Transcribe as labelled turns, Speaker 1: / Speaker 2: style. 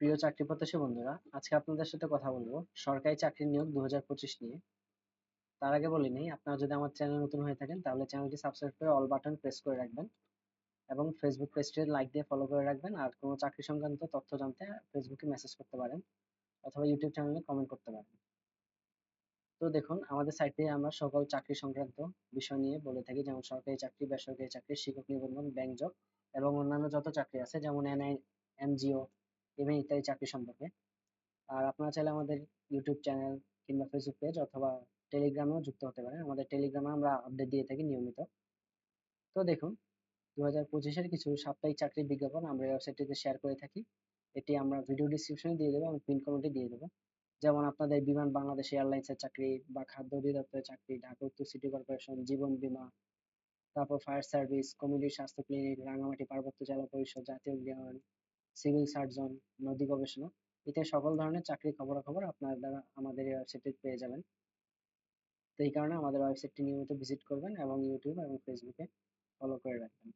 Speaker 1: প্রিয় চাকরি প্রত্যাশী বন্ধুরা, আজকে আপনাদের সাথে কথা বলব সরকারি চাকরি নিয়োগ দু হাজার পঁচিশ নিয়ে। তার আগে বলে নিই, আপনারা যদি আমার চ্যানেল নতুন হয়ে থাকেন, তাহলে চ্যানেলটি সাবস্ক্রাইব করে অল বাটন প্রেস করে রাখবেন এবং ফেসবুক পেজটি লাইক দিয়ে ফলো করে রাখবেন আর কোনো চাকরি সংক্রান্ত তথ্য জানতে ফেসবুকে মেসেজ করতে পারেন অথবা ইউটিউব চ্যানেলে কমেন্ট করতে পারেন। তো দেখুন, আমাদের সাইটে আমরা সকল চাকরি সংক্রান্ত বিষয় নিয়ে বলে থাকি, যেমন সরকারি চাকরি, বেসরকারি চাকরি, শিক্ষক নিবন্ধন ব্যাংক জব এবং অন্যান্য যত চাকরি আছে, যেমন এনআই এনজিও এবং ইত্যাদি চাকরি সম্পর্কে। আর আপনারা চাইলে আমাদের ইউটিউব চ্যানেল কিংবা ফেসবুক পেজ অথবা টেলিগ্রামেও যুক্ত হতে পারেন। আমাদের টেলিগ্রামে আমরা আপডেট দিয়ে থাকি নিয়মিত। তো দেখুন দু হাজার পঁচিশের কিছু সাপ্তাহিক চাকরির বিজ্ঞাপন আমরা ওয়েবসাইটটিতে শেয়ার করে থাকি। এটি আমরা ভিডিও ডিসক্রিপশনে দিয়ে দেবো এবং পিন কমেন্টে দিয়ে দেবো। যেমন আপনাদের বিমান, বাংলাদেশ এয়ারলাইন্সের চাকরি বা খাদ্য অধিদপ্তরের চাকরি, ঢাকা, উত্তর সিটি কর্পোরেশন জীবন বীমা, তারপর ফায়ার সার্ভিস কমিউনিটি স্বাস্থ্য ক্লিনিক রাঙামাটি পার্বত্য জেলা পরিষদ, জাতীয় উদ্যান সিভিল সার্জন নদী গবেষণা, এতে সকল ধরনের চাকরির খবরাখবর আপনারা আমাদের ওয়েবসাইটে পেয়ে যাবেন। তো এই কারণে আমাদের ওয়েবসাইটটি নিয়মিত ভিজিট করবেন এবং ইউটিউব এবং ফেসবুকে ফলো করে রাখবেন।